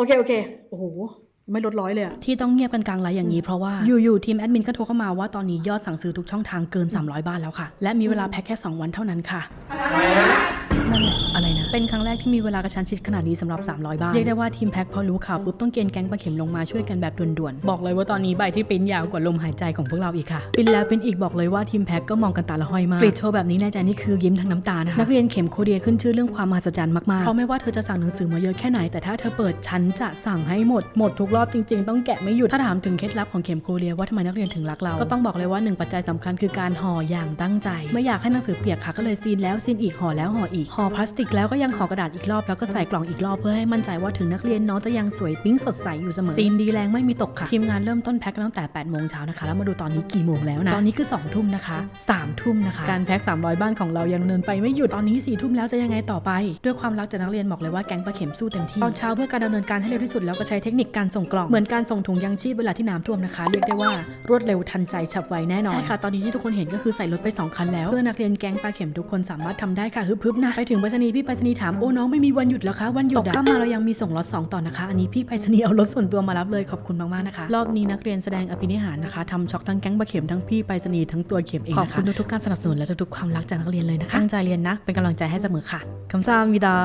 โอเคโอเคโอ้โหไม่ลดร้อยเลยอะที่ต้องเงียบกันกลางไลฟ์อย่างนี้เพราะว่า อยู่ๆทีมแอดมินก็โทรเข้ามาว่าตอนนี้ยอดสั่งซื้อทุกช่องทางเกิน 300บาทแล้วค่ะ และมีเวลาแพ็คแค่ 2 วันเท่านั้นค่ะนั่นแหละอะไรนะ เป็นครั้งแรกที่มีเวลากระชันชิดขนาดนี้สำหรับ 300 บ้าทเรียกได้ว่าทีมแพ็คพอรู้ข่าวปุ๊บต้องเกณฑ์แก๊งปลาเข็มลงมาช่วยกันแบบด่วนๆ บอกเลยว่าตอนนี้ใบที่ปิ้นยาวกว่าลมหายใจของพวกเราอีกค่ะ ปิ้นแล้วปิ้นอีกบอกเลยว่าทีมแพ็คก็มองกันตาละห้อยมากกรีดโชว์แบบนี้ในใจนี่คือยิ้มทั้งน้ำตานะคะนักเรียนเข็มโคเรียขึ้นชื่อเรื่องความมหัศจรรย์มากๆเพราะไม่ว่าเธอจะสั่งหนังสือมาเยอะแค่ไหนแต่ถ้าเธอเปิดฉันจะสั่งให้หมดหมดทุกรอบจริง ๆ ต้องแกะไม่หยุดถ้าถามถึงเคล็ดลับของเข็มโคเรียว่าทำไมนักเรียนถึงรักเราก็ต้องบอกเลยว่าหนึ่งปัจจัยสำคัญคือการห่ออย่างตั้งใจ ไม่อยากให้หนังสือเปียกค่ะก็เลยซีนแล้วซีนอีกห่อแล้วห่ออีกห่อพลาสติกแล้วก็ยังห่อกระดาษอีกรอบแล้วก็ใส่กล่องอีกรอบเพื่อให้มั่นใจว่าถึงนักเรียนน้องจะยังสวยปิ๊งสดใสอยู่เสมอซีนดีแรงไม่มีตกค่ะทีมงานเริ่มต้นแพ็คกันตั้งแต่8โมงเช้านะคะแล้วมาดูตอนนี้กี่โมงแล้วนะตอนนี้คือ2ทุ่มนะคะ3ทุ่มนะคะการแพ็ค300 บ้านของเรายังดำเนินไปไม่หยุดตอนนี้4ทุ่มแล้วจะยังไงต่อไป ด้วยความรักจากนักเรียนบอกเลยว่าแก๊งปลาเข็มสู้เต็มที่ตอนเช้าเพื่อการดำเนินการให้เร็วที่สุดแล้วก็ใช้เทคนิคการส่งกล่องเหมือนการส่งถุงยังชีพเวลาที่น้ำท่วมนะคะเรียกได้ว่ารวดเร็วทันใจฉับไวแน่นอนใช่ค่ะตอนนี้ที่ทุกคนเห็นก็คือใส่รถไป2คันแล้วเพื่อนักเรียนแก๊งปลาเข็มทุกคนสามารถทำได้ค่ะฮึบๆนะไปถึงไปรษณีย์พี่ไปรษณีย์ถามโอ้น้องไม่มีวันหยุดเหรอคะวันหยุดตกค่ำมาเรายังมีส่งรถสองต่อนะคะ อันนี้พี่ไปรษณีย์เอารถส่วนตัวมารับเลยขอบคุณมากๆนะคะ รอบนี้นักเรียนแสดงอภินิหารนะคะทำช็อกทั้งแก๊งปลาเข็มทั้งพี่ไปรษณีย์ทั้งตัวเข็มเองนะคะขอบคุณทุกๆการสนับสนุนและทุกๆความรักจากนักเรียนเลยนะคะตั้งใจเรียนนะ เป็นกำลังใจให้เสมอค่ะคำซามิดา